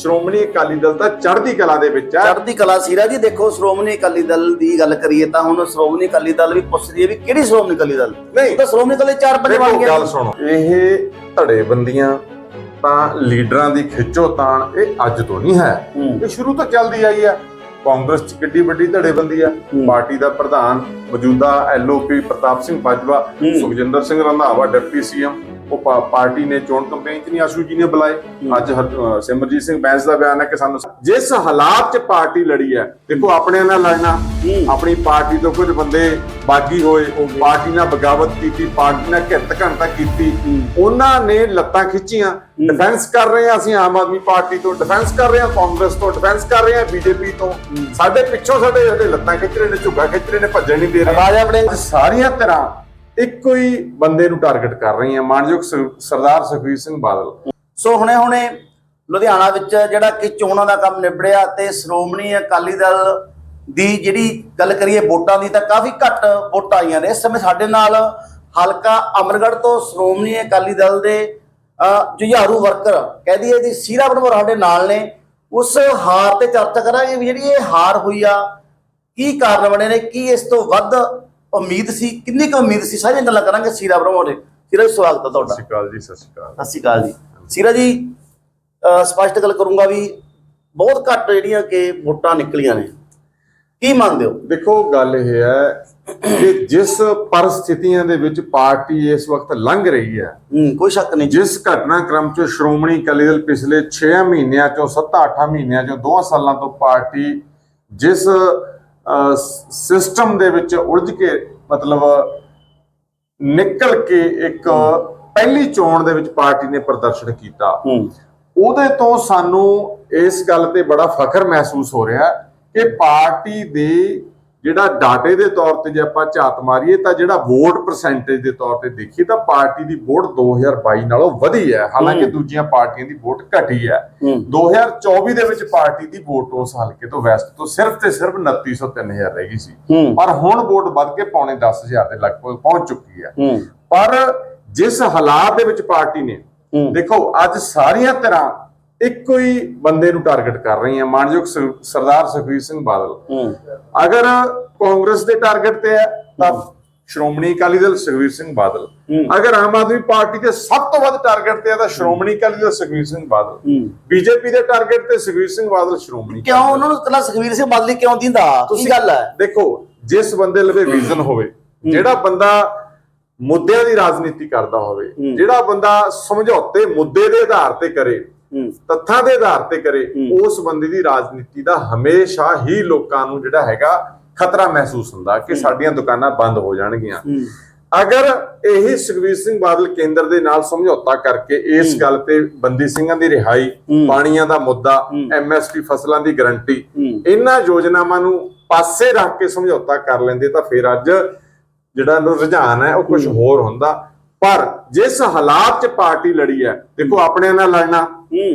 ਸ਼੍ਰੋਮਣੀ ਅਕਾਲੀ ਦਲ ਤਾਂ ਚੜ੍ਹਦੀ ਕਲਾ ਦੇ ਵਿੱਚ ਹੈ। ਚੜ੍ਹਦੀ ਕਲਾ ਸੀਰਾ ਜੀ ਦੇਖੋ ਸ਼੍ਰੋਮਣੀ ਅਕਾਲੀ ਦਲ ਦੀ ਗੱਲ ਕਰੀਏ ਤਾਂ ਹੁਣ ਸ਼੍ਰੋਮਣੀ ਅਕਾਲੀ ਦਲ ਵੀ ਪੁੱਛਦੀ ਹੈ ਵੀ ਕਿਹੜੀ ਸ਼੍ਰੋਮਣੀ ਅਕਾਲੀ ਦਲ? ਨਹੀਂ। ਤਾਂ ਸ਼੍ਰੋਮਣੀ ਅਕਾਲੀ ਚਾਰ ਪੰਜ ਬਣ ਗਏ। ਗੱਲ ਸੁਣੋ। ਇਹ ਧੜੇਬੰਦੀਆਂ ਤਾਂ ਲੀਡਰਾਂ ਦੀ ਖਿੱਚੋ ਤਾਣ ਇਹ ਅੱਜ ਤੋਂ ਨਹੀਂ ਹੈ। ਇਹ ਸ਼ੁਰੂ ਤੋਂ ਚੱਲਦੀ ਆਈ ਹੈ। ਕਾਂਗਰਸ ਚ ਕਿੱਡੀ ਵੱਡੀ ਧੜੇਬੰਦੀ ਆ। ਪਾਰਟੀ ਦਾ ਪ੍ਰਧਾਨ ਮੌਜੂਦਾ LOP Pratap Singh Bajwa. Sukhjinder Singh Randhawa deputy CM. ਉਹ ਪਾਰਟੀ ਨੇ ਚੋਣ ਕੈਂਪੇਨ ਚ ਨਹੀਂ ਆਸ਼ੂ ਜੀ ਨੇ ਬੁਲਾਏ। ਅੱਜ ਸਿਮਰਜੀਤ ਸਿੰਘ ਬੈਂਸ ਦਾ ਬਿਆਨ ਹੈ ਕਿ ਸਾਨੂੰ ਜਿਸ ਹਾਲਾਤ ਚ ਪਾਰਟੀ ਲੜੀ ਹੈ ਦੇਖੋ ਆਪਣੇ ਨਾਲ ਲੜਨਾ। ਆਪਣੀ ਪਾਰਟੀ ਤੋਂ ਕੁਝ ਬੰਦੇ ਬਾਗੀ ਹੋਏ ਪਾਰਟੀ ਨਾਲ ਬਗਾਵਤ ਕੀਤੀ ਪਾਰਟੀ ਨਾਲ ਘਿਰਤ ਘੰਟਾ ਕੀਤੀ। ਉਹਨਾਂ ਨੇ ਲੱਤਾਂ ਖਿੱਚੀਆਂ। ਡਿਫੈਂਸ ਕਰ ਰਹੇ ਹਾਂ ਅਸੀਂ ਆਮ ਆਦਮੀ ਪਾਰਟੀ ਤੋਂ ਡਿਫੈਂਸ ਕਰ ਰਹੇ ਹਾਂ ਕਾਂਗਰਸ ਤੋਂ ਡਿਫੈਂਸ ਕਰ ਰਹੇ ਹਾਂ ਬੀਜੇਪੀ ਤੋਂ। ਸਾਡੇ ਪਿੱਛੋਂ ਸਾਡੇ ਲੱਤਾਂ ਖਿੱਚ ਰਹੇ ਨੇ ਝੁੱਗਾ ਖਿੱਚ ਰਹੇ ਨੇ ਭੱਜਣ ਨਹੀਂ ਦੇ ਰਹੇ। ਰਾਜਾ ਵੜਿੰਗ ਅੱਜ ਸਾਰੀਆਂ ਤਰ੍ਹਾਂ ਇੱਕੋ ਹੀ ਬੰਦੇ ਨੂੰ ਟਾਰਗੇਟ ਕਰ ਰਹੀਆਂ ਮਾਨਯੋਗ ਸਰਦਾਰ ਸੁਖਬੀਰ ਸਿੰਘ ਬਾਦਲ। ਸੋ ਹੁਣੇ ਹੁਣੇ ਲੁਧਿਆਣਾ ਵਿੱਚ ਜਿਹੜਾ ਕਿ ਚੋਣਾਂ ਦਾ ਕੰਮ ਨਿਬੜਿਆ ਤੇ ਸ਼੍ਰੋਮਣੀ ਅਕਾਲੀ ਦਲ ਦੀ ਜਿਹੜੀ ਗੱਲ ਕਰੀਏ ਵੋਟਾਂ ਦੀ ਤਾਂ ਕਾਫੀ ਘੱਟ ਵੋਟਾਂ ਆਈਆਂ ਨੇ। ਇਸ ਸਮੇਂ ਸਾਡੇ ਨਾਲ ਹਲਕਾ ਅਮਰਗੜ੍ਹ ਤੋਂ ਸ਼੍ਰੋਮਣੀ ਅਕਾਲੀ ਦਲ ਦੇ ਜੁਝਾਰੂ ਵਰਕਰ, ਕਹਿ ਦਈਏ ਜੀ, ਸੀਰਾ ਬਨਵਰ ਸਾਡੇ ਨਾਲ ਨੇ। ਉਸ ਹਾਰ ਤੇ ਚਰਚਾ ਕਰਾਂਗੇ ਵੀ ਜਿਹੜੀ ਇਹ ਹਾਰ ਹੋਈ ਆ, ਕੀ ਕਾਰਨ ਬਣੇ ਨੇ, ਕੀ ਇਸ ਤੋਂ ਵੱਧ ਉਮੀਦ ਸੀ ਕਿੰਨੀ ਕੁ ਉਮੀਦ ਸੀ? ਸਾਰੀਆਂ ਗੱਲਾਂ ਕਰਾਂਗੇ ਸੀਰਾ ਦੇ ਸੀਰਾ ਜੀ ਸਵਾਗਤ ਹੈ ਤੁਹਾਡਾ। ਸਤਿ ਸ਼੍ਰੀ ਅਕਾਲ ਜੀ ਸਤਿ ਸ਼੍ਰੀ ਅਕਾਲ। ਸਤਿ ਸ਼੍ਰੀ ਅਕਾਲ ਜੀ। ਸੀਰਾ ਜੀ ਸਪਸ਼ਟ ਗੱਲ ਕਰੂੰਗਾ ਵੀ ਬਹੁਤ ਘੱਟ ਜਿਹੜੀਆਂ ਕਿ ਵੋਟਾਂ ਨਿਕਲੀਆਂ ਨੇ। ਕੀ ਮੰਨਦੇ ਹੋ? ਦੇਖੋ ਗੱਲ ਇਹ ਹੈ ਕਿ ਜਿਸ ਪਰਿਸਥਿਤੀਆਂ ਦੇ ਵਿੱਚ ਪਾਰਟੀ ਇਸ ਵਕਤ ਲੰਘ ਰਹੀ ਹੈ ਹੂੰ ਕੋਈ ਸ਼ੱਕ ਨਹੀਂ। ਜਿਸ ਘਟਨਾਕ੍ਰਮ ਚ ਸ਼੍ਰੋਮਣੀ ਅਕਾਲੀ ਦਲ ਪਿਛਲੇ 6 ਮਹੀਨਿਆਂ ਚੋਂ 7-8 ਮਹੀਨਿਆਂ ਚੋਂ 2 ਸਾਲਾਂ ਤੋਂ ਪਾਰਟੀ ਜਿਸ ਸਿਸਟਮ ਦੇ ਵਿੱਚ ਉਲਝ ਕੇ ਮਤਲਬ ਨਿਕਲ ਕੇ ਇੱਕ ਪਹਿਲੀ ਚੋਣ ਦੇ ਵਿੱਚ ਪਾਰਟੀ ਨੇ ਪ੍ਰਦਰਸ਼ਨ ਕੀਤਾ। ਉਹਦੇ ਤੋਂ ਸਾਨੂੰ ਇਸ ਗੱਲ ਤੇ ਬੜਾ ਫਖਰ ਮਹਿਸੂਸ ਹੋ ਰਿਹਾ ਕਿ ਪਾਰਟੀ ਦੇ ਜਿਹੜਾ ਡਾਟੇ ਦੇ ਤੌਰ ਤੇ ਜੇ ਆਪਾਂ ਝਾਤ ਮਾਰੀਏ ਤਾਂ ਜਿਹੜਾ ਵੋਟ ਪਰਸੈਂਟੇਜ ਦੇ ਤੌਰ ਤੇ ਦੇਖੀਏ ਤਾਂ ਪਾਰਟੀ ਦੀ ਵੋਟ 2022 ਨਾਲੋਂ ਵਧੀ ਹੈ। ਹਾਲਾਂਕਿ। ਦੂਜੀਆਂ ਪਾਰਟੀਆਂ ਦੀ ਵੋਟ ਘਟੀ ਹੈ। ਹੂੰ। 2024 ਦੇ ਵਿੱਚ ਪਾਰਟੀ ਦੀ ਵੋਟ ਉਸ ਹਲਕੇ ਤੋਂ ਵੈਸਟ ਤੋਂ ਸਿਰਫ ਤੇ ਸਿਰਫ 2900 3000 ਰਹਿ ਗਈ ਸੀ। ਪਰ ਹੁਣ ਵੋਟ ਵੱਧ ਕੇ ਪੌਣੇ 10000 ਦੇ ਲਗਭਗ ਪਹੁੰਚ ਚੁੱਕੀ ਹੈ। ਪਰ ਜਿਸ ਹਾਲਾਤ ਦੇ ਵਿੱਚ ਪਾਰਟੀ ਨੇ ਦੇਖੋ ਅੱਜ ਸਾਰੀਆਂ ਤਰ੍ਹਾਂ ਇੱਕੋ ਹੀ ਬੰਦੇ ਨੂੰ ਟਾਰਗੇਟ ਕਰ ਰਹੀਆਂ ਮਾਨਯੋਗ ਸ- ਸਰਦਾਰ ਸੁਖਬੀਰ ਸਿੰਘ ਬਾਦਲ। ਹੂੰ। ਅਗਰ ਕਾਂਗਰਸ ਦੇ ਟਾਰਗੇਟ ਤੇ ਹੈ ਤਾਂ ਸ਼੍ਰੋਮਣੀ ਅਕਾਲੀ ਦਲ ਸੁਖਬੀਰ ਸਿੰਘ ਬਾਦਲ। ਹੂੰ। ਅਗਰ ਆਮ ਆਦਮੀ ਪਾਰਟੀ ਦੇ ਸਭ ਤੋਂ ਵੱਧ ਟਾਰਗੇਟ ਤੇ ਹੈ ਤਾਂ ਸ਼੍ਰੋਮਣੀ ਅਕਾਲੀ ਦਲ ਸੁਖਬੀਰ ਸਿੰਘ ਬਾਦਲ। ਹੂੰ। ਬੀਜੇਪੀ ਦੇ ਟਾਰਗੇਟ ਤੇ ਸੁਖਬੀਰ ਸਿੰਘ ਬਾਦਲ ਸ਼੍ਰੋਮਣੀ ਕਿਉਂ? ਉਹਨਾਂ ਨੂੰ ਕੱਲਾ ਸੁਖਵੀਰ ਸਿੰਘ ਬਾਦਲੀ ਕਿਉਂ ਦਿੰਦਾ? ਕੀ ਗੱਲ ਹੈ? ਦੇਖੋ ਜਿਸ ਬੰਦੇ ਲਵੇ ਵਿਜ਼ਨ ਹੋਵੇ ਜਿਹੜਾ ਬੰਦਾ ਮੁੱਦਿਆਂ ਦੀ ਰਾਜਨੀਤੀ ਕਰਦਾ ਹੋਵੇ ਹੂੰ। ਜਿਹੜਾ ਬੰਦਾ ਸਮਝੌਤੇ ਮੁੱਦੇ ਦੇ ਆਧਾਰ ਤੇ ਕਰੇ ਹੂੰ ਤੱਥਾਂ ਦੇ ਆਧਾਰ ਤੇ ਕਰੇ। ਉਸ ਬੰਦੇ ਦੀ ਰਾਜਨੀਤੀ ਦਾ ਹਮੇਸ਼ਾ ਹੀ ਲੋਕਾਂ ਨੂੰ ਜਿਹੜਾ ਹੈਗਾ ਖਤਰਾ ਮਹਿਸੂਸ ਹੁੰਦਾ ਕਿ ਸਾਡੀਆਂ ਦੁਕਾਨਾਂ ਬੰਦ ਹੋ ਜਾਣਗੀਆਂ। ਅਗਰ ਇਹੀ ਸੁਖਬੀਰ ਸਿੰਘ ਬਾਦਲ ਕੇਂਦਰ ਦੇ ਨਾਲ ਸਮਝੌਤਾ ਕਰਕੇ ਇਸ ਗੱਲ ਤੇ ਬੰਦੀ ਸਿੰਘਾਂ ਦੀ ਰਿਹਾਈ। ਪਾਣੀਆਂ ਦਾ ਮੁੱਦਾ। ਐਮਐਸਪੀ ਫਸਲਾਂ ਦੀ ਗਰੰਟੀ ਇਹਨਾਂ ਯੋਜਨਾਵਾਂ ਨੂੰ ਪਾਸੇ ਰੱਖ ਕੇ ਸਮਝੌਤਾ ਕਰ ਲੈਂਦੇ ਤਾਂ ਫਿਰ ਅੱਜ ਜਿਹੜਾ ਰੁਝਾਨ ਹੈ ਉਹ ਕੁਝ ਹੋਰ ਹੁੰਦਾ। ਪਰ ਜਿਸ ਹਾਲਾਤ 'ਚ ਪਾਰਟੀ ਲੜੀ ਹੈ ਦੇਖੋ ਆਪਣੇ ਨਾਲ ਲੜਨਾ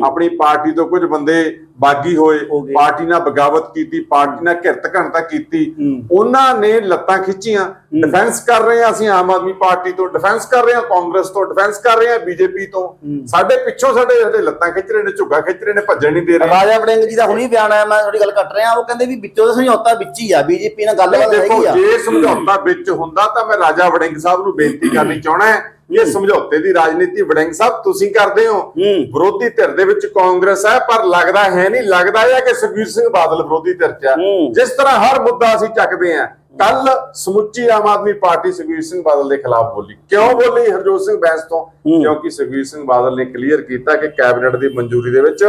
ਆਪਣੀ ਪਾਰਟੀ ਤੋਂ ਕੁਝ ਬੰਦੇ ਬਾਗੀ ਹੋਏ ਹੋ ਗਏ। ਪਾਰਟੀ ਨਾਲ ਬਗਾਵਤ ਕੀਤੀ ਪਾਰਟੀ ਨਾਲ ਘਿਰਤ ਘੰਟਾ ਕੀਤੀ ਹੂੰ। ਉਹਨਾਂ ਨੇ ਲੱਤਾਂ ਖਿੱਚੀਆਂ। ਡਿਫੈਂਸ ਕਰ ਰਹੇ ਹਾਂ ਅਸੀਂ ਆਮ ਆਦਮੀ ਪਾਰਟੀ ਤੋਂ ਡਿਫੈਂਸ ਕਰ ਰਹੇ ਹਾਂ ਕਾਂਗਰਸ ਤੋਂ ਡਿਫੈਂਸ ਕਰ ਰਹੇ ਹਾਂ ਬੀਜੇਪੀ ਤੋਂ। ਹੂੰ। ਸਾਡੇ ਪਿੱਛੋਂ ਸਾਡੇ ਜਿਹੜੇ ਲੱਤਾਂ ਖਿੱਚ ਰਹੇ ਨੇ ਝੁੱਗਾ ਖਿੱਚ ਰਹੇ ਨੇ ਭੱਜਣ ਨਹੀਂ ਦੇ ਰਹੇ। ਰਾਜਾ ਵੜਿੰਗ ਜੀ ਦਾ ਹੁਣੀ ਬਿਆਨ ਆਇਆ ਮੈਂ ਤੁਹਾਡੀ ਗੱਲ ਕੱਟ ਰਿਹਾ ਉਹ ਕਹਿੰਦੇ ਵੀ ਵਿੱਚੋਂ ਦਾ ਸਮਝੌਤਾ ਵਿੱਚ ਹੀ ਆ ਬੀਜੇਪੀ ਨਾਲ ਗੱਲਬਾਤ ਦੇਖੋ ਹੈਗੀ ਆ। ਜੇ ਸਮਝੌਤਾ ਵਿੱਚ ਹੁੰਦਾ ਤਾਂ ਮੈਂ ਰਾਜਾ ਵੜਿੰਗ ਸਾਹਿਬ ਨੂੰ ਬੇਨਤੀ ਕਰਨੀ ਚਾਹਣਾ ਹੈ ਇਹ ਸਮਝੌਤੇ ਦੀ ਰਾਜਨੀਤੀ ਵੜਿੰਗ ਸਾਹਿਬ ਤੁਸੀਂ ਕਰਦੇ ਹੋ। ਹੂੰ। ਵਿਰੋਧੀ ਧਿਰ ਦੇ ਵਿੱਚ ਕਾਂਗਰਸ ਹੈ ਪਰ ਲੱਗਦਾ ਹੈ ਨਹੀਂ ਲੱਗਦਾ ਹੈ ਕਿ ਸੁਖਬੀਰ ਸਿੰਘ ਬਾਦਲ ਵਿਰੋਧੀ ਧਿਰ ਚ ਹੈ। ਜਿਸ ਤਰ੍ਹਾਂ ਹਰ ਮੁੱਦਾ ਅਸੀਂ ਚੱਕਦੇ ਹਾਂ ਕੱਲ ਸਮੁੱਚੀ ਆਮ ਆਦਮੀ ਪਾਰਟੀ ਸੁਖਬੀਰ ਸਿੰਘ ਬਾਦਲ ਦੇ ਖਿਲਾਫ ਬੋਲੀ। ਕਿਉਂ ਬੋਲੀ? ਹਰਜੋਤ ਸਿੰਘ ਬੈਂਸ ਤੋਂ। ਕਿਉਂਕਿ ਸੁਖਬੀਰ ਸਿੰਘ ਬਾਦਲ ਨੇ ਕਲੀਅਰ ਕੀਤਾ ਕਿ ਕੈਬਨਿਟ ਦੀ ਮਨਜ਼ੂਰੀ ਦੇ ਵਿੱਚ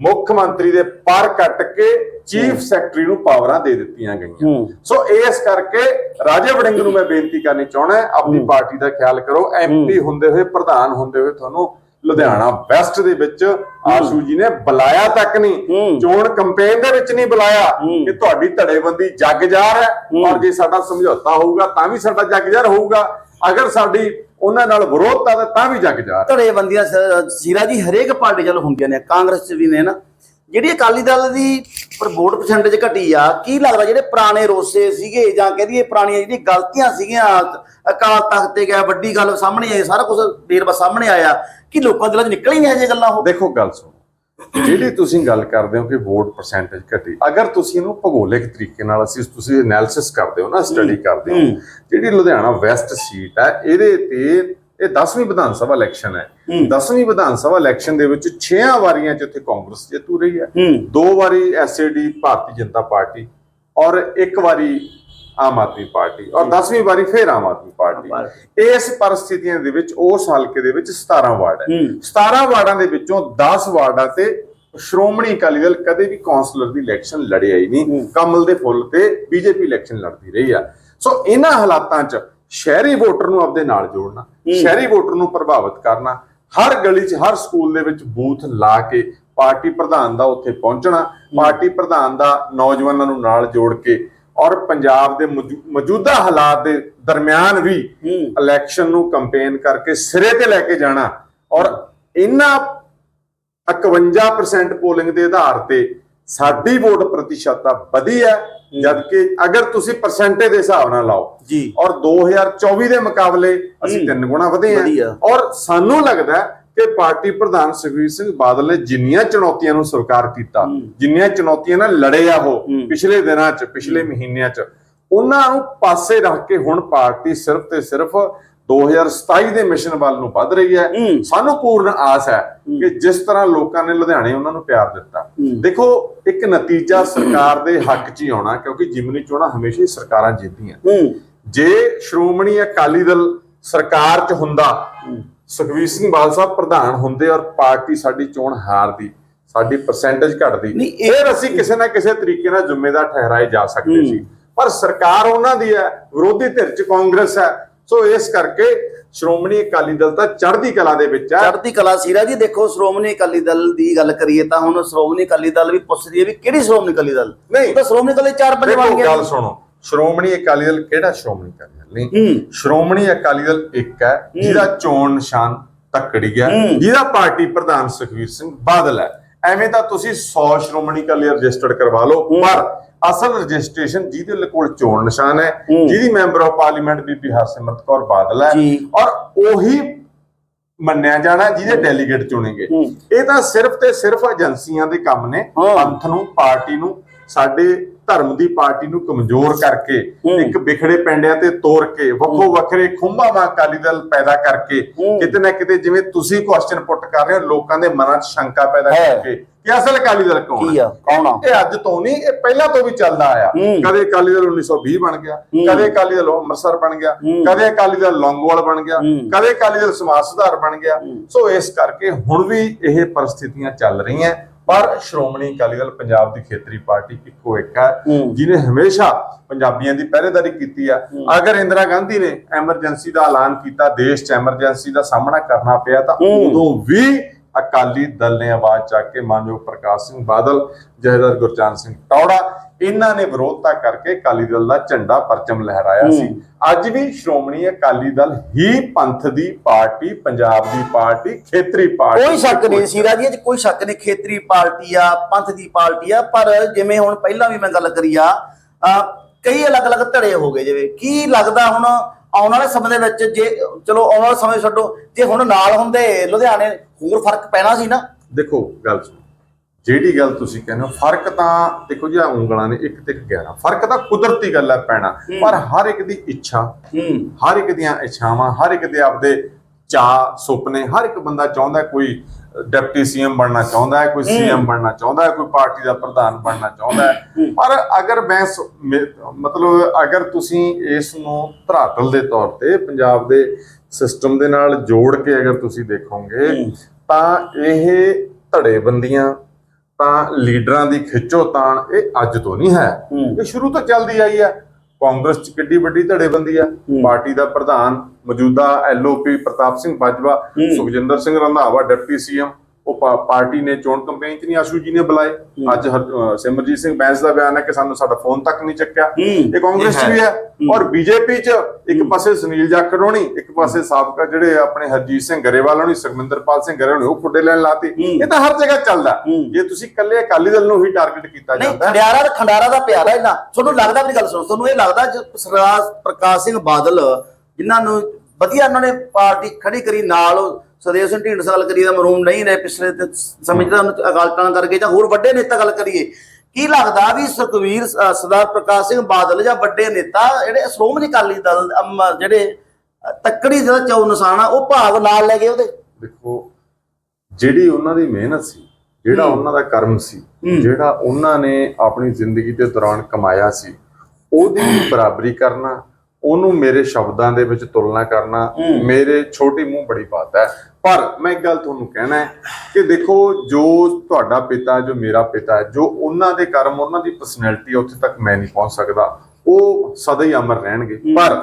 ਮੁੱਖ ਮੰਤਰੀ ਦੇ ਪਰ ਕੱਟ ਕੇ ਚੀਫ ਸੈਕਟਰੀ ਨੂੰ ਪਾਵਰਾਂ ਦੇ ਦਿੱਤੀਆਂ ਗਈਆਂ। ਸੋ ਇਸ ਕਰਕੇ ਰਾਜੇ ਵੜਿੰਗ ਨੂੰ ਮੈਂ ਬੇਨਤੀ ਕਰਨੀ ਚਾਹਣਾ ਆਪਣੀ ਪਾਰਟੀ ਦਾ ਖਿਆਲ ਕਰੋ। ਐਮਪੀ ਹੁੰਦੇ ਹੋਏ ਪ੍ਰਧਾਨ ਹੁੰਦੇ ਹੋਏ ਤੁਹਾਨੂੰ ਲੁਧਿਆਣਾ ਵੈਸਟ ਦੇ ਵਿੱਚ ਆਸ਼ੂ ਜੀ ਨੇ ਬੁਲਾਇਆ ਤੱਕ ਨਹੀਂ। ਚੋਣ ਕੰਪੇਨ ਦੇ ਵਿੱਚ ਨਹੀਂ ਬੁਲਾਇਆ। ਕਿ ਤੁਹਾਡੀ ਧੜੇਬੰਦੀ ਜੱਗਜਾਰ ਹੈ। ਔਰ ਜੇ ਸਾਡਾ ਸਮਝੌਤਾ ਹੋਊਗਾ ਤਾਂ ਵੀ ਸਾਡਾ ਜੱਗਜਾਰ ਹੋਊਗਾ। ਅਗਰ ਸਾਡੀ ਉਹਨਾਂ ਨਾਲ ਵਿਰੋਧਤਾ ਤਾਂ ਵੀ ਜੱਗਜਾਰ ਧੜੇ ਬੰਦੀਆਂ ਸੀਰਾ ਜੀ ਹਰੇਕ ਪਾਰਟੀ ਚੱਲ ਹੁੰਦੀਆਂ ਨੇ ਕਾਂਗਰਸ ਚ ਵੀ ਨੇ ਨਾ। ਜਿਹੜੀ ਅਕਾਲੀ ਦਲ ਦੀ ਪਰ ਵੋਟ ਪਰਸੈਂਟੇਜ ਘਟੀ ਆ ਕੀ ਲੱਗਦਾ ਜਿਹੜੇ ਪੁਰਾਣੇ ਰੋਸੇ ਸੀਗੇ ਜਾਂ ਕਹਦੀਏ ਪੁਰਾਣੀਆਂ ਜਿਹੜੀਆਂ ਗਲਤੀਆਂ ਸੀਗੀਆਂ ਅਕਾਲ ਤਖਤ ਤੇ ਗਿਆ ਵੱਡੀ ਗੱਲ ਸਾਹਮਣੇ ਆਈ ਸਾਰਾ ਕੁਝ ਵੇਰਵਾ ਸਾਹਮਣੇ ਆਇਆ ਕਿ ਲੋਕਾਂ ਦੇ ਦਿਲਾਂ 'ਚ ਨਿਕਲ ਹੀ ਨਹੀਂ ਇਹ ਗੱਲਾਂ ਉਹ ਦੇਖੋ ਗੱਲ ਸੁਣੋ ਜਿਹੜੀ ਤੁਸੀਂ ਗੱਲ ਕਰਦੇ ਹੋ ਕਿ ਵੋਟ ਪਰਸੈਂਟੇਜ ਘਟੀ ਅਗਰ ਤੁਸੀਂ ਇਹਨੂੰ ਭੂਗੋਲਿਕ ਤਰੀਕੇ ਨਾਲ ਅਸੀਂ ਤੁਸੀਂ ਐਨਾਲਿਸਿਸ ਕਰਦੇ ਹੋ ਨਾ ਸਟੱਡੀ ਕਰਦੇ ਹੋ ਹੂੰ। ਜਿਹੜੀ ਲੁਧਿਆਣਾ ਵੈਸਟ ਸੀਟ ਹੈ ਇਹਦੇ ਤੇ ਇਹ 10ਵੀਂ ਵਿਧਾਨ ਸਭਾ ਇਲੈਕਸ਼ਨ ਹੈ। ਹੂੰ। 10ਵੀਂ ਵਿਧਾਨ ਸਭਾ ਇਲੈਕਸ਼ਨ ਦੇ ਵਿੱਚ 6 ਵਾਰੀਆਂ 'ਚ ਇੱਥੇ ਕਾਂਗਰਸ ਜਿੱਤੂ ਰਹੀ ਹੈ। ਦੋ ਵਾਰੀ ਐਸਏਡੀ ਭਾਰਤੀ ਜਨਤਾ ਪਾਰਟੀ ਔਰ ਇੱਕ ਵਾਰੀ ਆਮ ਆਦਮੀ ਪਾਰਟੀ ਔਰ 10ਵੀਂ ਵਾਰੀ ਫਿਰ ਆਮ ਆਦਮੀ ਪਾਰਟੀ। ਇਸ ਪਰਿਸਥਿਤੀਆਂ ਦੇ ਵਿੱਚ ਉਸ ਹਲਕੇ ਦੇ ਵਿੱਚ 17 ਵਾਰਡ ਹੈ। ਹੂੰ। 17 ਵਾਰਡਾਂ ਦੇ ਵਿੱਚੋਂ 10 ਵਾਰਡਾਂ ਤੇ ਸ਼੍ਰੋਮਣੀ ਅਕਾਲੀ ਦਲ ਕਦੇ ਵੀ ਕਾਉਂਸਲਰ ਦੀ ਇਲੈਕਸ਼ਨ ਲੜਿਆ ਹੀ ਨਹੀਂ। ਕਮਲ ਦੇ ਫੁੱਲ ਤੇ ਬੀਜੇਪੀ ਇਲੈਕਸ਼ਨ ਲੜਦੀ ਰਹੀ ਆ। ਸੋ ਇਹਨਾਂ ਹਾਲਾਤਾਂ 'ਚ ਸ਼ਹਿਰੀ ਵੋਟਰ ਨੂੰ ਆਪਦੇ ਨਾਲ ਜੋੜਨਾ ਸ਼ਹਿਰੀ ਵੋਟਰ ਨੂੰ ਪ੍ਰਭਾਵਿਤ ਕਰਨਾ ਹਰ ਗਲੀ 'ਚ ਹਰ ਸਕੂਲ ਦੇ ਵਿੱਚ ਬੂਥ ਲਾ ਕੇ ਪਾਰਟੀ ਪ੍ਰਧਾਨ ਦਾ ਉੱਥੇ ਪਹੁੰਚਣਾ ਪਾਰਟੀ ਪ੍ਰਧਾਨ ਦਾ ਨੌਜਵਾਨਾਂ ਨੂੰ ਨਾਲ ਜੋੜ ਕੇ ਔਰ ਪੰਜਾਬ ਦੇ ਮੌਜੂ- ਮੌਜੂਦਾ ਹਾਲਾਤ ਦੇ ਦਰਮਿਆਨ ਵੀ ਇਲੈਕਸ਼ਨ ਨੂੰ ਕੰਪੇਨ ਕਰਕੇ ਸਿਰੇ ਤੇ ਲੈ ਕੇ ਜਾਣਾ ਔਰ ਇਹਨਾਂ 51% ਪੋਲਿੰਗ ਦੇ ਆਧਾਰ ਤੇ ਸਾਡੀ ਵੋਟ ਪ੍ਰਤੀਸ਼ਤਤਾ ਵਧੀ ਹੈ ਜਦਕਿ ਅਗਰ ਤੁਸੀਂ ਪਰਸੈਂਟੇਜ ਦੇ ਹਿਸਾਬ ਨਾਲ ਲਾਓ ਜੀ ਔਰ 2024 ਦੇ ਮੁਕਾਬਲੇ ਅਸੀਂ। ਤਿੰਨ ਗੁਣਾ ਵਧੇ। ਹਾਂ ਔਰ ਸਾਨੂੰ ਲੱਗਦਾ ਹੈ ਕਿ ਪਾਰਟੀ ਪ੍ਰਧਾਨ ਸੁਖਬੀਰ ਸਿੰਘ ਬਾਦਲ ਨੇ ਜਿੰਨੀਆਂ ਚੁਣੌਤੀਆਂ ਨੂੰ ਸਵੀਕਾਰ ਕੀਤਾ। ਜਿੰਨੀਆਂ ਚੁਣੌਤੀਆਂ ਨਾਲ ਲੜੇ ਆ ਉਹ। ਪਿਛਲੇ ਦਿਨਾਂ 'ਚ ਪਿਛਲੇ ਮਹੀਨਿਆਂ 'ਚ ਉਹਨਾਂ ਨੂੰ ਪਾਸੇ ਰੱਖ ਕੇ ਹੁਣ ਪਾਰਟੀ ਸਿਰਫ ਤੇ ਸਿਰਫ 2027 ਦੇ ਮਿਸ਼ਨ ਵੱਲ ਨੂੰ ਵੱਧ ਰਹੀ ਹੈ। ਸਾਨੂੰ ਪੂਰਨ ਆਸ ਹੈ ਕਿ ਜਿਸ ਤਰ੍ਹਾਂ ਲੋਕਾਂ ਨੇ ਲੁਧਿਆਣੇ ਉਹਨਾਂ ਨੂੰ ਪਿਆਰ ਦਿੱਤਾ। ਦੇਖੋ ਇੱਕ ਨਤੀਜਾ ਸਰਕਾਰ ਦੇ ਹੱਕ 'ਚ ਹੀ ਆਉਣਾ ਕਿਉਂਕਿ ਜਿਮਨੀ ਚੋਣਾਂ ਹਮੇਸ਼ਾ ਹੀ ਸਰਕਾਰਾਂ ਜਿੱਤਦੀਆਂ। ਜੇ ਸ਼੍ਰੋਮਣੀ ਅਕਾਲੀ ਦਲ ਸਰਕਾਰ 'ਚ ਹੁੰਦਾ ਸੁਖਬੀਰ ਸਿੰਘ ਬਾਦਲ ਸਾਹਿਬ ਪ੍ਰਧਾਨ ਹੁੰਦੇ ਔਰ ਪਾਰਟੀ ਸਾਡੀ ਚੋਣ ਹਾਰਦੀ ਸਾਡੀ ਪਰਸੈਂਟੇਜ ਘਟਦੀ ਨਹੀਂ, ਇਹ- ਫਿਰ ਅਸੀਂ ਕਿਸੇ ਨਾ ਕਿਸੇ ਤਰੀਕੇ ਨਾਲ ਜ਼ਿੰਮੇਦਾਰ ਠਹਿਰਾਏ ਜਾ ਸਕਦੇ। ਸੀ। ਪਰ ਸਰਕਾਰ ਉਹਨਾਂ ਦੀ ਹੈ ਵਿਰੋਧੀ ਧਿਰ 'ਚ ਕਾਂਗਰਸ ਹੈ ਸੋ ਇਸ ਕਰਕੇ ਸ਼੍ਰੋਮਣੀ ਅਕਾਲੀ ਦਲ ਤਾਂ ਚੜ੍ਹਦੀ ਕਲਾ ਦੇ ਵਿੱਚ ਹੈ। ਚੜ੍ਹਦੀ ਕਲਾ ਸੀਰਾ ਜੀ ਦੇਖੋ ਸ਼੍ਰੋਮਣੀ ਅਕਾਲੀ ਦਲ ਦੀ ਗੱਲ ਕਰੀਏ ਤਾਂ ਹੁਣ ਸ਼੍ਰੋਮਣੀ ਅਕਾਲੀ ਦਲ ਵੀ ਪੁੱਛਦੀ ਹੈ ਵੀ ਕਿਹੜੀ ਸ਼੍ਰੋਮਣੀ ਅਕਾਲੀ ਦਲ? ਨਹੀਂ। ਤਾਂ ਸ਼੍ਰੋਮਣੀ ਅਕਾਲੀ ਚਾਰ ਪੰਜ ਬਣ ਗਏ। ਗੱਲ ਸੁਣੋ ਸ਼੍ਰੋਮਣੀ ਅਕਾਲੀ ਦਲ ਕਿਹੜਾ ਸ਼੍ਰੋਮਣੀ ਅਕਾਲੀ ਦਲ? ਨਹੀਂ ਸ਼੍ਰੋਮਣੀ ਅਕਾਲੀ ਦਲ ਇੱਕ ਹੈ ਜਿਹਦਾ ਚੋਣ ਨਿਸ਼ਾਨ ਤੱਕੜੀ ਹੈ। ਜਿਹਦਾ ਪਾਰਟੀ ਪ੍ਰਧਾਨ ਸੁਖਵੀਰ ਸਿੰਘ ਬਾਦਲ ਹੈ। ਐਵੇਂ ਤਾਂ ਤੁਸੀਂ 100 ਸ਼੍ਰੋਮਣੀ ਅਕਾਲੀ ਦਲ ਰਜਿਸਟਰਡ ਕਰਵਾ ਲਓ। ਪਰ ਅਸਲ ਰਜਿਸਟ੍ਰੇਸ਼ਨ ਜਿਹਦੇ ਕੋਲ ਚੋਣ ਨਿਸ਼ਾਨ ਹੈ। ਜਿਹਦੀ ਮੈਂਬਰ ਆਫ ਪਾਰਲੀਮੈਂਟ ਬੀਬੀ ਹਰਸਿਮਰਤ ਕੌਰ ਬਾਦਲ ਹੈ। ਔਰ ਉਹੀ ਮੰਨਿਆ ਜਾਣਾ ਜਿਹਦੇ ਡੈਲੀਗੇਟ ਚੁਣੇਗੇ। ਇਹ ਤਾਂ ਸਿਰਫ ਤੇ ਸਿਰਫ ਏਜੰਸੀਆਂ ਦੇ ਕੰਮ ਨੇ। ਪੰਥ ਨੂੰ ਪਾਰਟੀ ਨੂੰ ਸਾਡੇ ਧਰਮ ਦੀ ਪਾਰਟੀ ਨੂੰ ਕਮਜ਼ੋਰ ਕਰਕੇ। ਇੱਕ ਵਿਖੜੇ ਪੈਂਡਿਆਂ ਤੇ ਤੋੜ ਕੇ ਵੱਖੋ ਵੱਖਰੇ ਖੁੰਭਾ ਮਾ ਅਕਾਲੀ ਦਲ ਪੈਦਾ ਕਰਕੇ। ਕਿਤੇ ਨਾ ਕਿਤੇ ਜਿਵੇਂ ਤੁਸੀਂ ਕੁਐਸਚਨ ਪੁੱਟ ਕਰ ਰਹੇ ਹੋ ਲੋਕਾਂ ਦੇ ਮਨਾਂ 'ਚ ਸ਼ੰਕਾ ਪੈਦਾ। ਕਰਕੇ ਕਿ ਅਸਲ ਅਕਾਲੀ ਦਲ ਕੌਣ ਕੀ ਆ ਕੌਣ ਆ ਇਹ ਅੱਜ ਤੋਂ ਨਹੀਂ ਇਹ ਪਹਿਲਾਂ ਤੋਂ ਵੀ ਚੱਲਦਾ ਆਇਆ। ਕਦੇ ਅਕਾਲੀ ਦਲ 1920 ਬਣ ਗਿਆ। ਕਦੇ ਅਕਾਲੀ ਦਲ ਅੰਮ੍ਰਿਤਸਰ ਬਣ ਗਿਆ। ਕਦੇ ਅਕਾਲੀ ਦਲ ਲੌਂਗੋਵਾਲ ਬਣ ਗਿਆ। ਕਦੇ ਅਕਾਲੀ ਦਲ ਸਮਾਜ ਸੁਧਾਰ ਬਣ ਗਿਆ। ਸੋ ਇਸ ਕਰਕੇ ਹੁਣ ਵੀ ਇਹ ਪਰਿਸਥਿਤੀਆਂ ਚੱਲ ਰਹੀਆਂ ਪਰ ਸ਼੍ਰੋਮਣੀ ਅਕਾਲੀ ਦਲ ਪੰਜਾਬ ਦੀ ਖੇਤਰੀ ਪਾਰਟੀ ਇੱਕੋ ਇੱਕ ਹੈ। ਜਿਨੇ ਹਮੇਸ਼ਾ ਪੰਜਾਬੀਆਂ ਦੀ ਪਹਿਰੇਦਾਰੀ ਕੀਤੀ ਆ ਅਗਰ ਇੰਦਰਾ ਗਾਂਧੀ ਨੇ ਐਮਰਜੈਂਸੀ ਦਾ ਐਲਾਨ ਕੀਤਾ ਦੇਸ਼ 'ਚ ਐਮਰਜੈਂਸੀ ਦਾ ਸਾਹਮਣਾ ਕਰਨਾ ਪਿਆ ਤਾਂ। ਉਦੋਂ ਵੀ ਅਕਾਲੀ ਦਲ ਨੇ ਆਵਾਜ਼ ਚੱਕ ਕੇ ਮਾਨਯੋਗ ਪ੍ਰਕਾਸ਼ ਸਿੰਘ ਬਾਦਲ ਜਹੇਦਾਰ ਗੁਰਚਰਨ ਸਿੰਘ ਟੌੜਾ ਇਹਨਾਂ ਨੇ ਵਿਰੋਧਤਾ ਕਰਕੇ ਅਕਾਲੀ ਦਲ ਦਾ ਝੰਡਾ ਪਰਚਮ ਲਹਿਰਾਇਆ ਸੀ। ਅੱਜ ਵੀ ਸ਼੍ਰੋਮਣੀ ਅਕਾਲੀ ਦਲ ਹੀ ਪੰਥ ਦੀ ਪਾਰਟੀ ਪੰਜਾਬ ਦੀ ਪਾਰਟੀ ਖੇਤਰੀ ਪਾਰਟੀ ਕੋਈ ਸ਼ੱਕ ਨਹੀਂ ਸੀਰਾ ਜੀ ਇਹ 'ਚ ਕੋਈ ਸ਼ੱਕ ਨਹੀਂ ਖੇਤਰੀ ਪਾਰਟੀ ਆ ਪੰਥ ਦੀ ਪਾਰਟੀ ਆ ਪਰ ਜਿਵੇਂ ਹੁਣ ਪਹਿਲਾਂ ਵੀ ਮੈਂ ਗੱਲ ਕਰੀ ਆ ਕਈ ਅਲੱਗ-ਅਲੱਗ ਧੜੇ ਹੋ ਗਏ ਜਿਵੇਂ ਕੀ ਲੱਗਦਾ ਹੁਣ ਆਉਣ ਵਾਲੇ ਸਮੇਂ ਦੇ ਵਿੱਚ ਜੇ ਚਲੋ ਆਉਣ ਵਾਲੇ ਸਮੇਂ ਛੱਡੋ ਜੇ ਹੁਣ ਨਾਲ ਹੁੰਦੇ ਲੁਧਿਆਣੇ ਹੋਰ ਫ਼ਰਕ ਪੈਣਾ ਸੀ ਨਾ? ਦੇਖੋ ਗੱਲ ਸੁਣੋ। ਜਿਹੜੀ ਗੱਲ ਤੁਸੀਂ ਕਹਿੰਦੇ ਹੋ ਫ਼ਰਕ ਤਾਂ ਦੇਖੋ ਜੀ ਉਂਗਲਾਂ ਨੇ ਇੱਕ ਤੇ ਇੱਕ 11 ਫ਼ਰਕ ਤਾਂ ਕੁਦਰਤੀ ਗੱਲ ਹੈ ਪੈਣਾ। ਪਰ ਹਰ ਇੱਕ ਦੀ ਇੱਛਾ ਹਰ ਇੱਕ ਦੀਆਂ ਇੱਛਾਵਾਂ ਹਰ ਇੱਕ ਦੇ ਆਪਦੇ ਚਾਹ ਸੁਪਨੇ ਹਰ ਇੱਕ ਬੰਦਾ ਚਾਹੁੰਦਾ ਕੋਈ ਡਿਪਟੀ ਸੀਐਮ ਬਣਨਾ ਚਾਹੁੰਦਾ ਹੈ ਕੋਈ ਸੀਐਮ ਬਣਨਾ ਚਾਹੁੰਦਾ ਹੈ ਕੋਈ ਪਾਰਟੀ ਦਾ ਪ੍ਰਧਾਨ ਬਣਨਾ ਚਾਹੁੰਦਾ ਹੈ। ਪਰ ਅਗਰ ਮੈਂ ਮਤਲਬ ਅਗਰ ਤੁਸੀਂ ਇਸ ਨੂੰ ਧਰਾਤਲ ਦੇ ਤੌਰ ਤੇ ਪੰਜਾਬ ਦੇ ਸਿਸਟਮ ਦੇ ਨਾਲ ਜੋੜ ਕੇ ਅਗਰ ਤੁਸੀਂ ਦੇਖੋਗੇ। ਤਾਂ ਇਹ ਧੜੇਬੰਦੀਆਂ ਤਾਂ ਲੀਡਰਾਂ ਦੀ ਖਿੱਚੋਤਾਣ ਇਹ ਅੱਜ ਤੋਂ ਨਹੀਂ ਹੂੰ। ਇਹ ਸ਼ੁਰੂ ਤੋਂ ਚੱਲਦੀ ਆਈ ਹੈ। ਕਾਂਗਰਸ ਚ ਕਿੱਡੀ ਵੱਡੀ ਧੜੇਬੰਦੀ ਆ। ਪਾਰਟੀ ਦਾ ਪ੍ਰਧਾਨ ਮੌਜੂਦਾ LOP Pratap Singh Bajwa. Sukhjinder Singh Randhawa deputy CM. ਉਹ ਪਾਰਟੀ ਨੇ ਚੋਣ ਕੰਪੇਨ ਚ ਨਹੀਂ ਆਸ਼ੂ ਜੀ ਨੇ ਬੁਲਾਏ। ਅੱਜ ਸਿਮਰਜੀਤ ਸਿੰਘ ਬੈਂਸ ਦਾ ਬਿਆਨ ਹੈ ਕਿ ਸਾਨੂੰ ਸਾਡਾ ਫੋਨ ਤੱਕ ਨਹੀਂ ਚੱਕਿਆ। ਹੂੰ। ਇਹ ਕਾਂਗਰਸ ਚ ਵੀ ਹੈ। ਔਰ ਬੀਜੇਪੀ ਚ ਇੱਕ ਪਾਸੇ ਸੁਨੀਲ ਜਾਖੜ ਹੋਣੀ ਇੱਕ ਪਾਸੇ ਸਾਬਕਾ ਜਿਹੜੇ ਆਪਣੇ ਹਰਜੀਤ ਸਿੰਘ ਗਰੇਵਾਲ ਹੋਣੀ ਸੁਖਮਿੰਦਰਪਾਲ ਸਿੰਘ ਗਰੇਵਾਲ ਹੋਣੀ ਉਹ ਖੁੱਡੇ ਲੈਣ ਲਾਤੀ। ਹੂੰ। ਇਹ ਤਾਂ ਹਰ ਜਗ੍ਹਾ ਚੱਲਦਾ। ਹੂੰ। ਜੇ ਤੁਸੀਂ ਇਕੱਲੇ ਅਕਾਲੀ ਦਲ ਨੂੰ ਹੀ ਟਾਰਗੇਟ ਕੀਤਾ ਜਾਂਦਾ ਹੈ। ਖੰਡਿਆਰਾ ਤੇ ਖੰਡਾਰਾ ਦਾ ਪਿਆਰਾ ਇਹਨਾਂ ਤੁਹਾਨੂੰ ਲੱਗਦਾ ਮੇਰੀ ਗੱਲ ਸੁਣੋ ਤੁਹਾਨੂੰ ਇਹ ਲੱਗਦਾ ਸਰਦਾਰ ਪ੍ਰਕਾਸ਼ ਸਿੰਘ ਬਾਦਲ ਜਿਨ੍ਹਾਂ ਨੂੰ ਵਧੀਆ ਉਹਨਾਂ ਨੇ ਪਾਰਟੀ ਖੜੀ ਕਰੀ ਨਾਲ ਸਦੇਵ ਸਿੰਘ ਢੀਂਡਸਾ ਗੱਲ ਕਰੀਏ ਤਾਂ ਮਰੂਮ ਨਹੀਂ ਰਹੇ ਪਿਛਲੇ ਤੇ ਸਮੇਂ ਦਾ ਅਕਾਲ ਤਖਤ ਕਰਕੇ ਜਾਂ ਹੋਰ ਵੱਡੇ ਨੇਤਾ ਗੱਲ ਕਰੀਏ ਕੀ ਲੱਗਦਾ ਵੀ ਸੁਖਵੀਰ ਸਰਦਾਰ ਪ੍ਰਕਾਸ਼ ਸਿੰਘ ਬਾਦਲ ਜਾਂ ਵੱਡੇ ਨੇਤਾ ਜਿਹੜੇ ਸ਼੍ਰੋਮਣੀ ਅਕਾਲੀ ਦਲ ਜਿਹੜੇ ਤੱਕੜੀ ਦਾ ਚੌ ਨਿਸ਼ਾਨ ਆ ਉਹ ਭਾਗ ਨਾਲ ਲੈ ਗਏ ਉਹਦੇ ਦੇਖੋ ਜਿਹੜੀ ਉਹਨਾਂ ਦੀ ਮਿਹਨਤ ਸੀ ਜਿਹੜਾ। ਉਹਨਾਂ ਦਾ ਕਰਮ ਸੀ। ਜਿਹੜਾ ਉਹਨਾਂ ਨੇ ਆਪਣੀ ਜ਼ਿੰਦਗੀ ਦੇ ਦੌਰਾਨ ਕਮਾਇਆ ਸੀ ਉਹਦੀ ਬਰਾਬਰੀ ਕਰਨਾ ਉਹਨੂੰ ਮੇਰੇ ਸ਼ਬਦਾਂ ਦੇ ਵਿੱਚ ਤੁਲਨਾ ਕਰਨਾ। ਮੇਰੇ ਛੋਟੀ ਮੂੰਹ ਬੜੀ ਬਾਤ ਹੈ ਪਰ ਮੈਂ ਇੱਕ ਗੱਲ ਤੁਹਾਨੂੰ ਕਹਿਣਾ ਹੈ ਕਿ ਦੇਖੋ ਜੋ ਤੁਹਾਡਾ ਪਿਤਾ ਜੋ ਮੇਰਾ ਪਿਤਾ ਹੈ ਜੋ ਉਹਨਾਂ ਦੇ ਕਰਮ ਉਹਨਾਂ ਦੀ ਪਰਸਨੈਲਿਟੀ ਉੱਥੇ ਤੱਕ ਮੈਂ ਨਹੀਂ ਪਹੁੰਚ ਸਕਦਾ ਉਹ ਸਦਾ ਹੀ ਅਮਰ ਰਹਿਣਗੇ। ਪਰ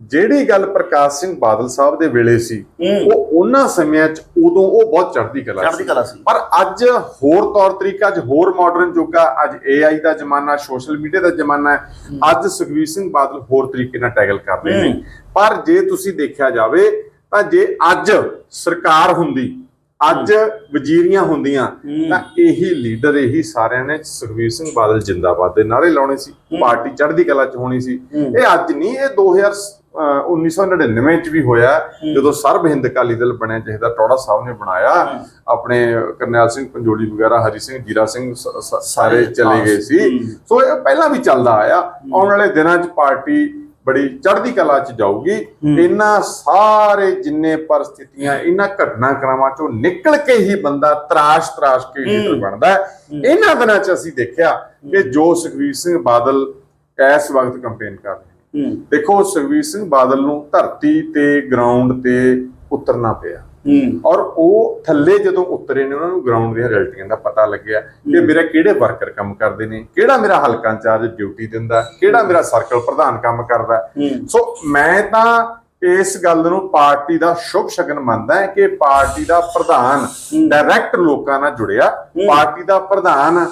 ਜਿਹੜੀ ਗੱਲ ਪ੍ਰਕਾਸ਼ ਸਿੰਘ ਬਾਦਲ ਸਾਹਿਬ ਦੇ ਵੇਲੇ ਸੀ ਉਹ ਉਹਨਾਂ ਸਮਿਆਂ 'ਚ ਉਦੋਂ ਉਹ ਬਹੁਤ ਚੜ੍ਹਦੀ ਕਲਾ ਚੜ੍ਹਦੀ ਸੀ। ਕਲਾ ਸੀ। ਪਰ ਅੱਜ ਹੋਰ ਤੌਰ ਤਰੀਕਾ ਅੱਜ ਹੋਰ ਮਾਡਰਨ ਯੁੱਗ ਅੱਜ AI ਦਾ ਜ਼ਮਾਨਾ ਸੋਸ਼ਲ ਮੀਡੀਆ ਦਾ ਜ਼ਮਾਨਾ ਹੈ ਅੱਜ ਸੁਖਵੀਰ ਸਿੰਘ ਬਾਦਲ ਹੋਰ ਤਰੀਕੇ ਨਾਲ ਟੈਗਲ ਕਰ ਰਹੇ ਨੇ। ਪਰ ਜੇ ਤੁਸੀਂ ਦੇਖਿਆ ਜਾਵੇ ਤਾਂ ਜੇ ਅੱਜ ਸਰਕਾਰ ਹੁੰਦੀ ਅੱਜ ਵਜ਼ੀਰੀਆਂ ਹੁੰਦੀਆਂ। ਤਾਂ ਇਹੀ ਲੀਡਰ ਇਹੀ ਸਾਰਿਆਂ ਨੇ ਸੁਖਵੀਰ ਸਿੰਘ ਬਾਦਲ ਜਿੰਦਾਬਾਦ ਦੇ ਨਾਰੇ ਲਾਉਣੇ ਸੀ। ਪਾਰਟੀ ਚੜ੍ਹਦੀ ਕਲਾ 'ਚ ਹੋਣੀ ਸੀ। ਇਹ ਅੱਜ ਨਹੀਂ ਇਹ 2000 ਅਹ 1999 ਚ ਵੀ ਹੋਇਆ। ਜਦੋਂ ਸਰਬ ਹਿੰਦ ਅਕਾਲੀ ਦਲ ਬਣਿਆ ਜਿਹਦਾ ਟੋੜਾ ਸਾਹਿਬ ਨੇ ਬਣਾਇਆ ਆਪਣੇ ਕਰਨੈਲ ਸਿੰਘ ਪੰਜੋਲੀ ਵਗੈਰਾ ਹਰੀ ਸਿੰਘ ਜੀਰਾ ਸਿੰਘ ਸਾਰੇ ਚਲੇ ਗਏ ਸੀ। ਸੋ ਇਹ ਪਹਿਲਾਂ ਵੀ ਚੱਲਦਾ ਆਇਆ। ਆਉਣ ਵਾਲੇ ਦਿਨਾਂ 'ਚ ਪਾਰਟੀ ਬੜੀ ਚੜ੍ਹਦੀ ਕਲਾ 'ਚ ਜਾਊਗੀ। ਇਹਨਾਂ ਸਾਰੇ ਜਿੰਨੇ ਪਰਿਸਥਿਤੀਆਂ ਇਹਨਾਂ ਘਟਨਾਕ੍ਰਮਾਂ 'ਚੋਂ ਨਿਕਲ ਕੇ ਹੀ ਬੰਦਾ ਤਰਾਸ਼ ਤਰਾਸ਼ ਕੇ ਲੀਡਰ ਬਣਦਾ ਇਹਨਾਂ ਦਿਨਾਂ 'ਚ ਅਸੀਂ ਦੇਖਿਆ ਕਿ ਜੋ ਸੁਖਵੀਰ ਸਿੰਘ ਬਾਦਲ ਇਸ ਵਕਤ ਕੰਪੇਨ ਕਰ ਦੇਖੋ ਸੁਖਵੀਰ ਸਿੰਘ ਬਾਦਲ ਨੂੰ ਧਰਤੀ ਤੇ ਗਰਾਊਂਡ ਤੇ ਉਤਰਨਾ ਪਿਆ। ਹੂੰ। ਔਰ ਉਹ ਥੱਲੇ ਜਦੋਂ ਉਤਰੇ ਨੇ ਉਹਨਾਂ ਨੂੰ ਗਰਾਊਂਡ ਦੀਆਂ ਰਿਐਲਿਟੀਆਂ ਦਾ ਪਤਾ ਲੱਗਿਆ ਕਿ ਮੇਰੇ ਕਿਹੜੇ ਵਰਕਰ ਕੰਮ ਕਰਦੇ ਨੇ ਕਿਹੜਾ ਮੇਰਾ ਹਲਕਾ ਇੰਚਾਰਜ ਡਿਊਟੀ ਦਿੰਦਾ ਕਿਹੜਾ ਮੇਰਾ ਸਰਕਲ ਪ੍ਰਧਾਨ ਕੰਮ ਕਰਦਾ। ਸੋ ਮੈਂ ਤਾਂ ਇਸ ਗੱਲ ਨੂੰ ਪਾਰਟੀ ਦਾ ਸ਼ੁਭ ਸ਼ਗਨ ਮੰਨਦਾ ਹੈ ਕਿ ਪਾਰਟੀ ਦਾ ਪ੍ਰਧਾਨ ਡਾਇਰੈਕਟ ਲੋਕਾਂ ਨਾਲ ਜੁੜਿਆ। ਪਾਰਟੀ ਦਾ ਪ੍ਰਧਾਨ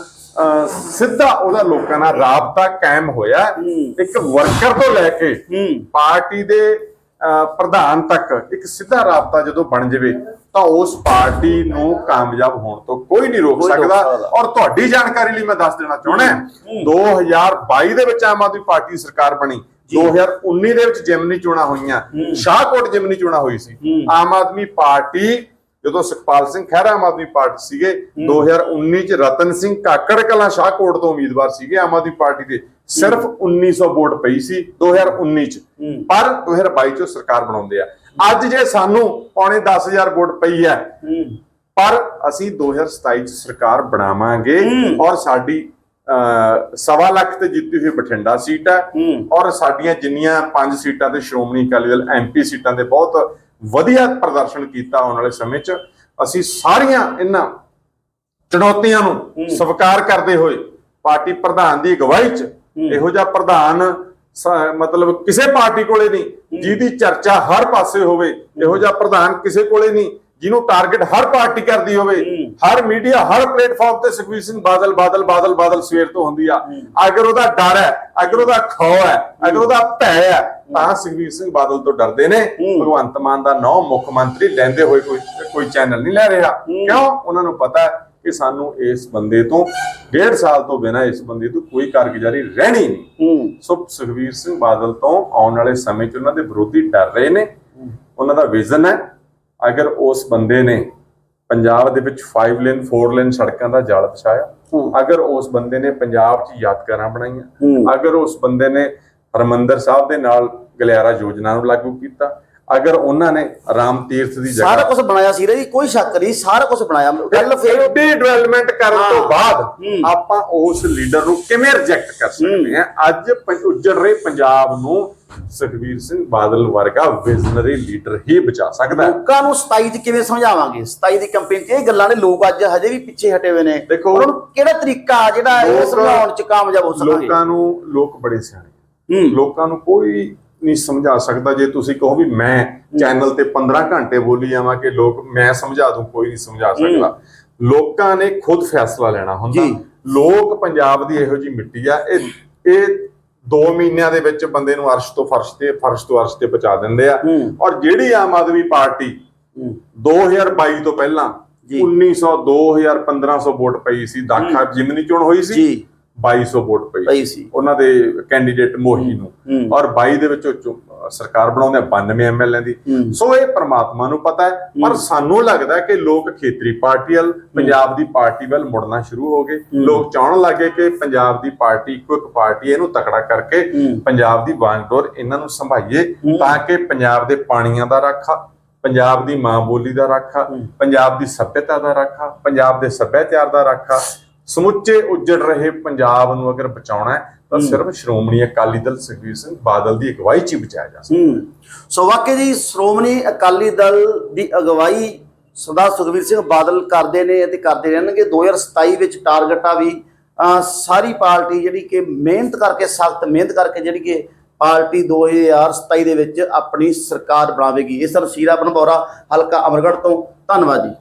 ਸਿੱਧਾ ਉਹਦਾ ਲੋਕਾਂ ਨਾਲ ਰਾਬਤਾ ਕਾਇਮ ਹੋਇਆ। ਇੱਕ ਵਰਕਰ ਤੋਂ ਲੈ ਕੇ ਪਾਰਟੀ ਦੇ ਪ੍ਰਧਾਨ ਤੱਕ ਇੱਕ ਸਿੱਧਾ ਰਾਬਤਾ ਜਦੋਂ ਬਣ ਜਾਵੇ ਤਾਂ ਉਸ ਪਾਰਟੀ ਨੂੰ ਕਾਮਯਾਬ ਹੋਣ ਤੋਂ ਕੋਈ ਨਹੀਂ ਰੋਕ ਸਕਦਾ। ਔਰ ਤੁਹਾਡੀ ਜਾਣਕਾਰੀ ਲਈ ਮੈਂ ਦੱਸ ਦੇਣਾ ਚਾਹੁੰਦਾ ਹੂੰ। 2022 ਦੇ ਵਿੱਚ ਆਮ ਆਦਮੀ ਪਾਰਟੀ ਸਰਕਾਰ ਬਣੀ। 2019 ਦੇ ਵਿੱਚ ਜਿਮਨੀ ਚੋਣਾਂ ਹੋਈਆਂ। ਸ਼ਾਹਕੋਟ ਜਿਮਨੀ ਚੋਣਾਂ ਹੋਈ ਸੀ। ਆਮ ਆਦਮੀ ਪਾਰਟੀ ਜਦੋਂ ਸੁਖਪਾਲ ਸਿੰਘ ਖਹਿਰਾ ਆਮ ਆਦਮੀ ਪਾਰਟੀ ਸੀਗੇ 2019 ਚ ਰਤਨ ਸਿੰਘ ਕਾਕੜ ਕਲਾਂ ਸ਼ਾਹਕੋਟ ਤੋਂ ਉਮੀਦਵਾਰ ਸੀਗੇ ਆਮ ਆਦਮੀ ਪਾਰਟੀ ਦੇ ਸਿਰਫ 1900 ਵੋਟ ਪਈ ਸੀ 2019 ਚ। ਪਰ 2022 ਚ ਸਰਕਾਰ ਬਣਾਉਂਦੇ ਆ ਅੱਜ ਜੇ ਸਾਨੂੰ ਪੌਣੇ 10000 ਵੋਟ ਪਈ ਹੈ ਪਰ ਅਸੀਂ 2027 ਚ ਸਰਕਾਰ ਬਣਾਵਾਂਗੇ। ਔਰ ਸਾਡੀ ਸਵਾ ਲੱਖ ਤੇ ਜਿੱਤੀ ਹੋਈ ਬਠਿੰਡਾ ਸੀਟ ਹੈ। ਔਰ ਸਾਡੀਆਂ ਜਿੰਨੀਆਂ ਪੰਜ ਸੀਟਾਂ ਤੇ ਸ਼੍ਰੋਮਣੀ ਅਕਾਲੀ ਦਲ ਐਮਪੀ ਸੀਟਾਂ ਤੇ ਬਹੁਤ ਵਧੀਆ ਪ੍ਰਦਰਸ਼ਨ ਕੀਤਾ ਆਉਣ ਵਾਲੇ ਸਮੇਂ 'ਚ ਅਸੀਂ ਸਾਰੀਆਂ ਇਹਨਾਂ ਚੁਣੌਤੀਆਂ ਨੂੰ ਸਵੀਕਾਰ ਕਰਦੇ ਹੋਏ ਪਾਰਟੀ ਪ੍ਰਧਾਨ ਦੀ ਅਗਵਾਈ 'ਚ ਇਹੋ ਜਿਹਾ ਪ੍ਰਧਾਨ ਮਤਲਬ ਕਿਸੇ ਪਾਰਟੀ ਕੋਲੇ ਨਹੀਂ ਜਿਹਦੀ ਚਰਚਾ ਹਰ ਪਾਸੇ ਹੋਵੇ ਇਹੋ ਜਿਹਾ ਪ੍ਰਧਾਨ ਕਿਸੇ ਕੋਲੇ ਨਹੀਂ ਜਿਹਨੂੰ ਟਾਰਗੇਟ ਹਰ ਪਾਰਟੀ ਕਰਦੀ ਹੋਵੇ। ਹਰ ਮੀਡੀਆ ਹਰ ਪਲੇਟਫਾਰਮ ਤੇ ਸੁਖਵੀਰ ਸਿੰਘ ਬਾਦਲ ਬਾਦਲ ਬਾਦਲ ਬਾਦਲ ਸਵੇਰ ਤੋਂ ਹੁੰਦੀ ਆ। ਅਗਰ ਉਹਦਾ ਡਰ ਹੈ ਅਗਰ ਉਹਦਾ ਖੌ ਹੈ ਅਗਰ ਉਹਦਾ ਭੈ ਹੈ ਤਾਂ ਸੁਖਵੀਰ ਸਿੰਘ ਬਾਦਲ ਤੋਂ ਡਰਦੇ ਨੇ। ਭਗਵੰਤ ਮਾਨ ਦਾ ਨੌ ਮੁੱਖ ਮੰਤਰੀ ਲੈਂਦੇ ਹੋਏ ਕੋਈ ਕੋਈ ਚੈਨਲ ਨਹੀਂ ਲੈ ਰਿਹਾ। ਕਿਉਂ? ਉਹਨਾਂ ਨੂੰ ਪਤਾ ਹੈ ਕਿ ਸਾਨੂੰ ਇਸ ਬੰਦੇ ਤੋਂ ਡੇਢ ਸਾਲ ਤੋਂ ਬਿਨਾਂ ਇਸ ਬੰਦੇ ਤੋਂ ਕੋਈ ਕਾਰਗੁਜ਼ਾਰੀ ਰਹਿਣੀ ਨਹੀਂ। ਸੋ ਸੁਖਵੀਰ ਸਿੰਘ ਬਾਦਲ ਤੋਂ ਆਉਣ ਵਾਲੇ ਸਮੇਂ 'ਚ ਉਹਨਾਂ ਦੇ ਵਿਰੋਧੀ ਡਰ ਰਹੇ ਨੇ। ਉਹਨਾਂ ਦਾ ਵਿਜ਼ਨ ਹੈ ਅਗਰ ਉਸ ਬੰਦੇ ਨੇ ਪੰਜਾਬ ਦੇ ਵਿੱਚ 5 ਲੇਨ 4 ਲੇਨ ਸੜਕਾਂ ਦਾ ਜਾਲ ਵਿਛਾਇਆ ਹੂੰ। ਅਗਰ ਉਸ ਬੰਦੇ ਨੇ ਪੰਜਾਬ 'ਚ ਯਾਦਗਾਰਾਂ ਬਣਾਈਆਂ। ਅਗਰ ਉਸ ਬੰਦੇ ਨੇ ਹਰਮੰਦਰ ਸਾਹਿਬ ਦੇ ਨਾਲ ਗਲਿਆਰਾ ਯੋਜਨਾ ਨੂੰ ਲਾਗੂ ਕੀਤਾ ਅਗਰ ਉਹਨਾਂ ਨੇ ਰਾਮ ਤੀਰਥ ਦੀ ਸਾਰਾ ਜਗ੍ਹਾ ਕੁਝ ਬਣਾਇਆ ਸੀ ਜੀ ਕੋਈ ਸ਼ੱਕ ਨਹੀਂ ਸਾਰਾ ਕੁਝ ਬਣਾਇਆ। ਗੱਲ ਫਿਰ ਐਡੀ ਡਿਵੈਲਪਮੈਂਟ ਕਰਨ ਤੋਂ। ਬਾਅਦ। ਆਪਾਂ ਉਸ ਲੀਡਰ ਨੂੰ ਕਿਵੇਂ ਰਿਜੈਕਟ ਕਰ ਸਕਦੇ ਹਾਂ। ਅੱਜ ਉੱਜੜ ਰਹੇ ਪੰਜਾਬ ਨੂੰ ਸੁਖਬੀਰ ਸਿੰਘ ਬਾਦਲ ਵਰਗਾ ਵਿਜ਼ਨਰੀ ਲੀਡਰ ਹੀ ਬਚਾ ਸਕਦਾ ਹੈ। ਲੋਕਾਂ ਨੂੰ 27 ਚ ਕਿਵੇਂ ਸਮਝਾਵਾਂਗੇ? 27 ਦੀ ਕੰਪੇਨ ਚ ਇਹ ਗੱਲਾਂ ਨੇ ਲੋਕ ਅੱਜ ਹਜੇ ਵੀ ਪਿੱਛੇ ਹਟੇ ਹੋਏ ਨੇ। ਦੇਖੋ, ਉਹਨਾਂ ਨੂੰ ਕਿਹੜਾ ਤਰੀਕਾ ਜਿਹੜਾ ਇਹ ਸਮਝਾਉਣ ਚ ਕਾਮਯਾਬ ਹੋ ਸਕਾਂਗੇ ਲੋਕਾਂ ਨੂੰ ਲੋਕ ਬੜੇ ਸਿਆਣੇ ਲੋਕਾਂ ਨੂੰ ਕੋਈ ਨਹੀਂ ਸਮਝਾ ਸਕਦਾ ਜੇ ਤੁਸੀਂ ਕਹੋ ਵੀ ਮੈਂ ਚੈਨਲ ਤੇ 15 ਘੰਟੇ ਬੋਲੀ ਜਾਵਾਂ ਕਿ ਲੋਕ ਮੈਂ ਸਮਝਾ ਦੂੰ ਕੋਈ ਨਹੀਂ ਸਮਝਾ ਸਕਦਾ। ਲੋਕਾਂ ਨੇ ਖੁਦ ਫੈਸਲਾ ਲੈਣਾ ਹੁੰਦਾ। ਲੋਕ ਪੰਜਾਬ ਦੀ ਇਹੋ ਜੀ ਮਿੱਟੀ ਆ ਇਹ ਇਹ 2 ਮਹੀਨਿਆਂ ਦੇ ਵਿੱਚ ਬੰਦੇ ਨੂੰ ਅਰਸ਼ ਤੋਂ ਫਰਸ਼ ਤੇ ਫਰਸ਼ ਤੋਂ ਅਰਸ਼ ਤੇ ਪਹੁੰਚਾ ਦਿੰਦੇ ਆ। ਔਰ ਜਿਹੜੀ ਆਮ ਆਦਮੀ ਪਾਰਟੀ ਹੂੰ। 2022 ਤੋਂ ਪਹਿਲਾਂ ਜੀ। 1900 2000 1500 ਵੋਟ ਪਈ ਸੀ ਦਾਖਾ ਜਿਮਨੀ ਚੋਣ ਹੋਈ ਸੀ। 2200 ਵੋਟ ਪਈ ਪਈ ਸੀ। ਉਹਨਾਂ ਦੇ ਕੈਂਡੀਡੇਟ ਮੋਹੀ ਨੂੰ। ਹੂੰ। ਔਰ 22 ਦੇ ਵਿੱਚ ਚੁ- ਸਰਕਾਰ ਬਣਾਉਂਦੇ ਆ 92 ਐਮਐਲਏ ਦੀ। ਹੂੰ। ਸੋ ਇਹ ਪ੍ਰਮਾਤਮਾ ਨੂੰ ਪਤਾ ਹੈ। ਪਰ ਸਾਨੂੰ ਲੱਗਦਾ ਹੈ ਕਿ ਲੋਕ ਖੇਤਰੀ ਪਾਰਟੀ ਵੱਲ ਪੰਜਾਬ ਦੀ ਪਾਰਟੀ ਵੱਲ ਮੁੜਨਾ ਸ਼ੁਰੂ ਹੋ ਗਏ। ਲੋਕ ਚਾਹਣ ਲੱਗੇ ਕਿ ਪੰਜਾਬ ਦੀ ਪਾਰਟੀ ਇੱਕੋ ਇੱਕ ਪਾਰਟੀ ਹੈ, ਇਹਨੂੰ ਤਕੜਾ ਕਰਕੇ ਹੂੰ। ਪੰਜਾਬ ਦੀ ਵਾਂਗਡੋਰ ਇਹਨਾਂ ਨੂੰ ਸੰਭਾਈਏ ਤਾਂ ਕਿ ਪੰਜਾਬ ਦੇ ਪਾਣੀਆਂ ਦਾ ਰਾਖਾ ਪੰਜਾਬ ਦੀ ਮਾਂ ਬੋਲੀ ਦਾ ਰਾਖਾ ਪੰਜਾਬ ਦੀ ਸੱਭਿਅਤਾ ਦਾ ਰਾਖਾ ਪੰਜਾਬ ਦੇ ਸੱਭਿਆਚਾਰ ਦਾ ਰਾਖਾ ਸਮੁੱਚੇ ਉੱਜੜ ਰਹੇ ਪੰਜਾਬ ਨੂੰ ਅਗਰ ਬਚਾਉਣਾ ਹੈ ਤਾਂ ਸਿਰਫ ਸ਼੍ਰੋਮਣੀ ਅਕਾਲੀ ਦਲ ਸੁਖਬੀਰ ਸਿੰਘ ਬਾਦਲ ਦੀ ਅਗਵਾਈ 'ਚ ਹੀ ਬਚਾਇਆ ਜਾ ਸਕਦਾ। ਸੋ ਵਾਕਈ ਜੀ ਸ਼੍ਰੋਮਣੀ ਅਕਾਲੀ ਦਲ ਦੀ ਅਗਵਾਈ ਸਰਦਾਰ ਸੁਖਬੀਰ ਸਿੰਘ ਬਾਦਲ ਕਰਦੇ ਨੇ ਅਤੇ ਕਰਦੇ ਰਹਿਣਗੇ। 2027 ਵਿੱਚ ਟਾਰਗੇਟ ਆ ਵੀ ਸਾਰੀ ਪਾਰਟੀ ਜਿਹੜੀ ਕਿ ਮਿਹਨਤ ਕਰਕੇ ਸਖਤ ਮਿਹਨਤ ਕਰਕੇ ਜਿਹੜੀ ਕਿ ਪਾਰਟੀ 2027 ਦੇ ਵਿੱਚ ਆਪਣੀ ਸਰਕਾਰ ਬਣਾਵੇਗੀ। ਇਸ ਤਰ੍ਹਾਂ ਸ਼ੀਰਾ ਬਨਬੋਰਾ ਹਲਕਾ ਅਮਰਗੜ੍ਹ ਤੋਂ ਧੰਨਵਾਦ ਜੀ।